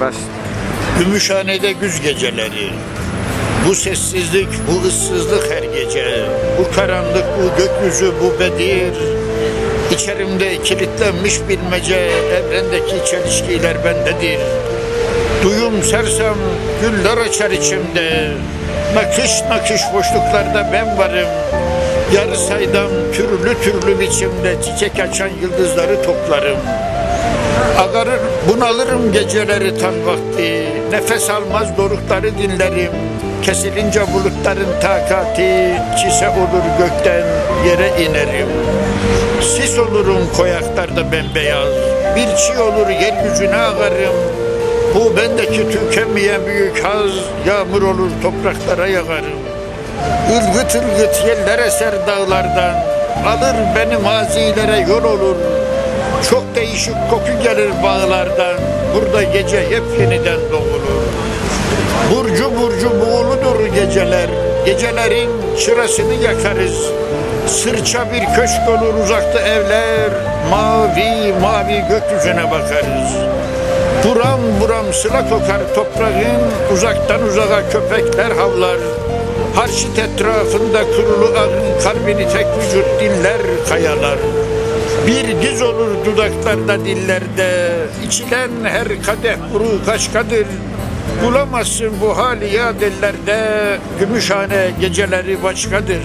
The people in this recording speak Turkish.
Bas. Gümüşhane'de güz geceleri. Bu sessizlik, bu ıssızlık her gece. Bu karanlık, bu gökyüzü, bu bedir. İçerimde kilitlenmiş bilmece, evrendeki çelişkiler bendedir. Duyum sersem, güller açar içimde. Nakış nakış boşluklarda ben varım. Yarı saydam türlü türlü biçimde çiçek açan yıldızları toplarım. Agarır bunalırım geceleri tan vakti. Nefes almaz dorukları dinlerim. Kesilince bulutların takati Çise olur gökten yere inerim. Sis olurum koyaklarda bembeyaz. Bir çiğ olur yeryüzüne ağarım Bu bendeki tükenmeyen büyük haz Yağmur olur topraklara yağarım Ilgıt ılgıt yeller eser dağlardan. Alır beni mazilere yol olur Çok değişik koku gelir bağlardan. Burada gece yepyeniden doğulur. Burcu burcu buğuludur geceler. Gecelerin çırasını yakarız. Sırça bir köşk olur uzakta evler. Mavi mavi gökyüzüne bakarız. Buram buram sıla kokar toprağın. Uzaktan uzağa köpekler havlar. Harçit etrafında kurulu ağın Kalbini tek vücut dinler kayalar Bir diz olur dudaklarda dillerde. İçilen her kadeh kuru kaşkadır Bulamazsın bu hali ya dillerde Gümüşhane geceleri başkadır